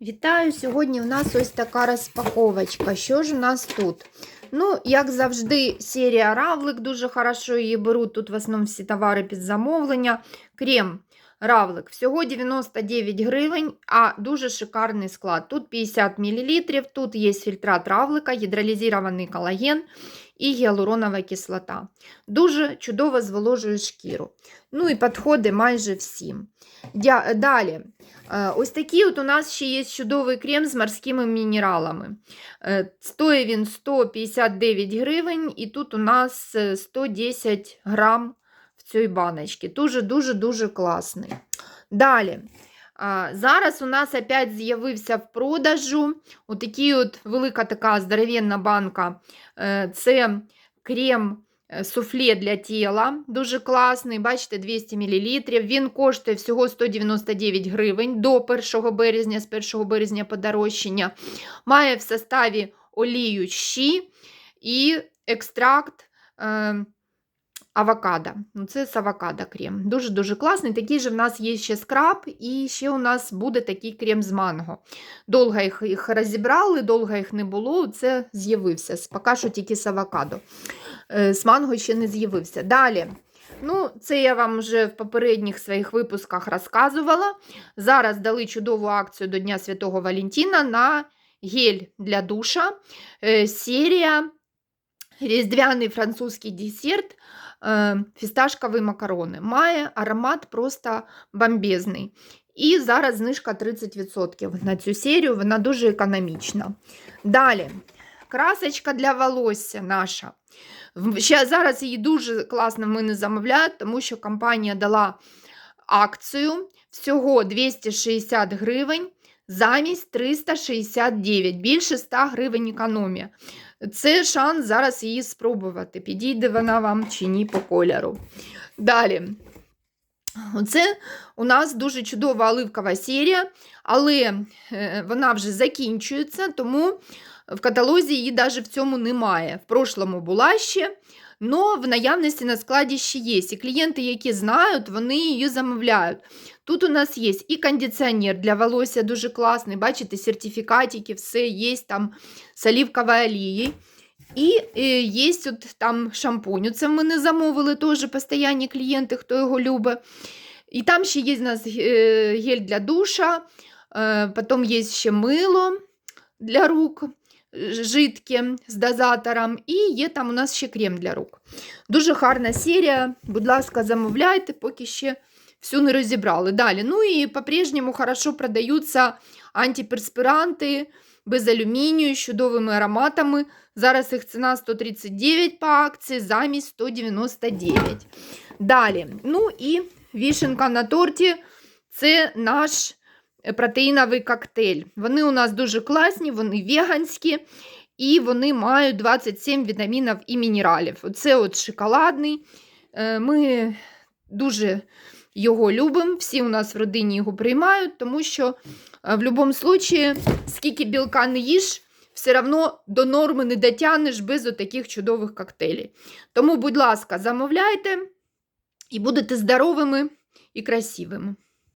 Вітаю! Сьогодні у нас ось така розпаковочка. Що ж у нас тут? Ну, як завжди, серія Равлик дуже хорошо її беруть. Тут в основному всі товари під замовлення. Крем Равлик. Всього 99 гривень, а дуже шикарний склад. Тут 50 мл, тут є фільтрат Равлика, гідролізований колаген і гіалуронова кислота. Дуже чудово зволожує шкіру. Ну і підходить майже всім. Далі. Е, Ось такий от у нас ще є чудовий крем з морськими мінералами. Е, Стоїть він 159 гривень, і тут у нас е, 110 грам в цій баночці. Дуже-дуже-дуже класний. Далі. Зараз у нас опять з'явився в продажу отакий от велика така здоровенна банка. Е, Це крем е, суфле для тіла. Дуже класний. Бачите, 200 мл. Він коштує всього 199 гривень до 1 березня, з 1 березня подорожчання. Має в составі олію щі і екстракт. Е, Авокадо. Ну, Це з авокадо крем. Дуже-дуже класний. Такий же в нас є ще скраб, і ще у нас буде такий крем з манго. Довго їх, їх розібрали, довго їх не було. Це з'явився. Поки що тільки з авокадо. Е, З манго ще не з'явився. Далі. Ну, Це я вам вже в попередніх своїх випусках розказувала. Зараз дали чудову акцію до Дня Святого Валентина на гель для душа. Е, Серія Різдвяний французький десерт е, фісташкові макарони. Має аромат просто бомбезний. І зараз знижка 30% на цю серію, вона дуже економічна. Далі, красочка для волосся наша. Ще зараз її дуже класно в мене замовляють, тому що компанія дала акцію всього 260 гривень замість 369, більше 100 гривень економія. Це шанс зараз її спробувати, підійде вона вам чи ні по кольору. Далі. Оце у нас дуже чудова оливкова серія, але е, вона вже закінчується, тому в каталозі її навіть в цьому немає. В прошлому була ще, але в наявності на складі ще є. І клієнти, які знають, вони її замовляють. Тут у нас є і кондиціонер для волосся дуже класний, бачите, сертифікатики, все є там з оливковою олією. І є от там шампунь. Це ми не замовили теж постійні клієнти, хто його любить. І там ще є у нас е, гель для душа, е, потім є ще мило для рук жидке з дозатором, і є там у нас ще крем для рук. Дуже гарна серія. Будь ласка, замовляйте, поки ще всю не розібрали. Далі. Ну і по-прежньому хорошо продаються антиперспіранти без алюмінію, з чудовими ароматами. Зараз їх ціна 139 по акції, замість 199. Далі. Ну і вішенка на торті це наш протеїновий коктейль. Вони у нас дуже класні, вони веганські. І вони мають 27 вітамінів і мінералів. Оце от шоколадний. Е, Ми дуже його любимо. Всі у нас в родині його приймають, тому що е, в будь-якому випадку, скільки білка не їш, все одно до норми не дотягнеш без таких чудових коктейлів. Тому, будь ласка, замовляйте і будете здоровими і красивими.